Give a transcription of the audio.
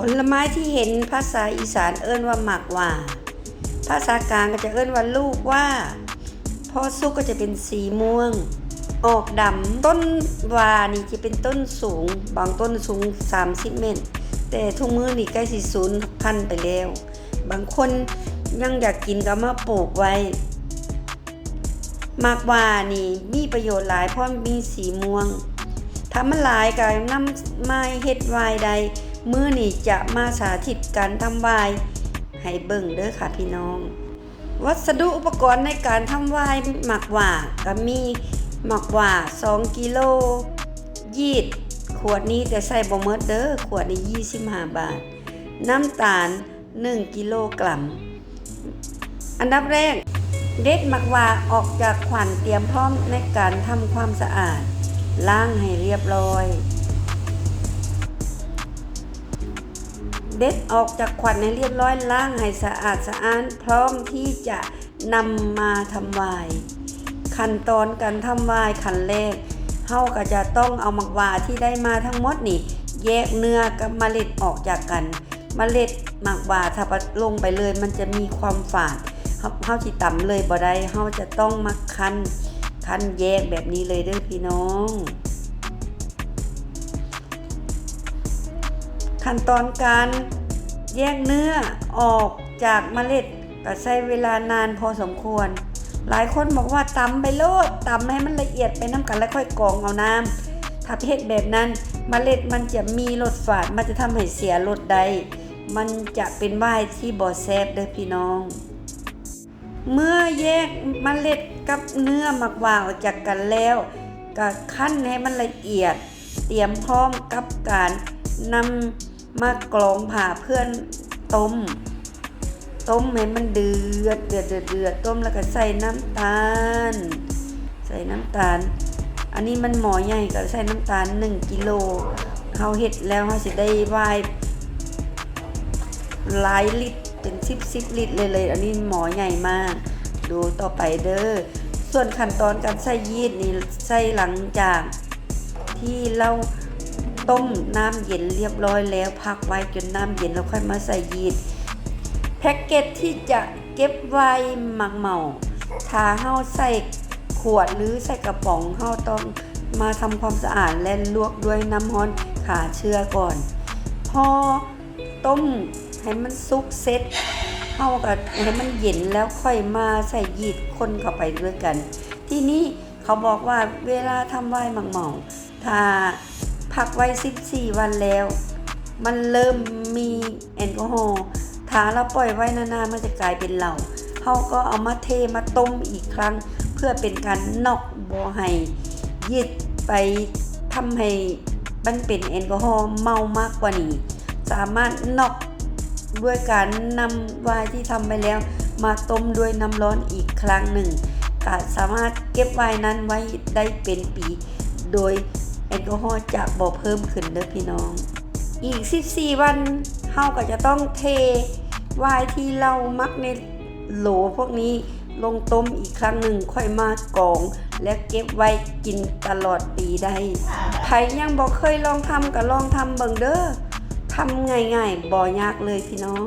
ผลไม้ที่เห็นภาษาอีสานเอิ้นว่าหมากว่า ภาษากลางก็จะเอิ้นว่าลูกว่าพอสุกก็จะเป็นสีม่วง ออกดำต้นวานี่จะเป็นต้นสูง บางต้นสูง 30 เมตร แต่ทุกมือนี่ใกล้สิสูญพันไปแล้ว บางคนยังอยากกินก็มาปลูกไว้หมากว่านี่มีประโยชน์หลายเพราะมันมีสีม่วงถ้ามันหลายก็นำไม้เฮ็ดไวน์ใด มื้อนี่จะมาสาธิตการทำวน์ให้เบิ่งเด้อค่ะพี่น้อง วัสดุอุปกรณ์ในการทำวน์หมักหว่าก็มีหมักหว่า 2กิโลยีดขวดนี้แต่ใส่บ่หมดเด้อขวดนี้25 บาท น้ำตาล 1 กิโลกรัม อันดับแรก เด็ดหมักหว่าออกจากขวัญเตรียมพร้อมในการทำความสะอาด ล้างให้เรียบร้อย เด็ดออกจากขวัญให้เรียบร้อยล้างให้สะอาดสะอ้าน พร้อมที่จะนำมาทำวน์ขั้นตอนการทำวน์ขั้นแรกเฮาก็จะต้องเอามักวาที่ได้มาทั้งหมดนี่ แยกเนื้อกับเมล็ดออกจากกัน เมล็ดหมักวาถ้าลงไปเลยมันจะมีความฝาดเฮาเฮาสิต่ำเลยบ่ได้เฮาจะต้องมาคั้นคั้นแยกแบบนี้เลยเด้อพี่น้อง ขั้นตอนการแยกเนื้อออกจากเมล็ดก็ใช้เวลานานพอสมควร หลายคนบอกว่าตำไปโลดตำให้มันละเอียดไปน้ำกันแล้วค่อยกรองเอาน้ำถ้าเพศแบบนั้นเมล็ดมันจะมีรสฝาดมันจะทำให้เสียรสใด มันจะเป็นไวน์ที่บ่อแซบเด้อพี่น้อง เมื่อแยกเมล็ดกับเนื้อหมักหวานออกจากกันแล้วก็คั้นให้มันละเอียด เตรียมพร้อมกับการนำ มากรองผ่าเพื่อนต้ม ต้มให้มันเดือดเดือดเดือดเดือดต้มแล้วก็ใส่น้ำตาล ใส่น้ำตาล อันนี้มันหมอใหญ่ก็ใส่น้ำตาล1กิโลเขาเฮ็ดแล้วเขาสิได้วน์หลายลิตรเป็น10 10ลิตรเลยเลย อันนี้หมอใหญ่มาก ดูต่อไปเด้อส่วนขั้นตอนการใส่ยีสต์นี่ใส่หลังจากที่เรา ต้มน้ำเย็นเรียบร้อยแล้วพักไว้จนน้ำเย็นแล้วค่อยมาใส่ยีสต์แพ็กเกจที่จะเก็บไว้หมักเหมาถ้าเฮาใส่ขวดหรือใส่กระป๋องเฮาต้องมาทำความสะอาดและลวกด้วยน้ำร้อนขาเชื้อก่อน พอต้มให้มันสุกเสร็จเฮาก็ให้มันเย็นแล้วค่อยมาใส่ยีดคนเข้าไปด้วยกัน ที่นี่เขาบอกว่าเวลาทำไวน์หมักเหมาถ้า พักไว้ 14 วันแล้ว มันเริ่มมีแอลกอฮอล์ถ้าเราปล่อยไว้นานๆมันจะกลายเป็นเหล้าเขาก็เอามาเทมาต้มอีกครั้ง เพื่อเป็นการนอกบ่ให้ยืดไปทำให้มันเป็นแอลกอฮอล์เมามากกว่านี้ สามารถนอกด้วยการนำวน์ที่ทำไปแล้วมาต้มด้วยน้ำร้อนอีกครั้งหนึ่งก็สามารถเก็บวน์นั้นไว้ได้เป็นปี โดย แอลกอฮอล์จะบ่เพิ่มขึ้นเด้อพี่น้อง อีก 14 วันเฮาก็จะต้องเทไวน์ที่เรามักในโหลพวกนี้ลงต้มอีกครั้งหนึ่งค่อยมากรอง และเก็บไว้กินตลอดปีได้ใครยังบอกเคยลองทำก็ลองทำเบิ่งเด้อทำง่ายๆบ่ยากเลยพี่น้อง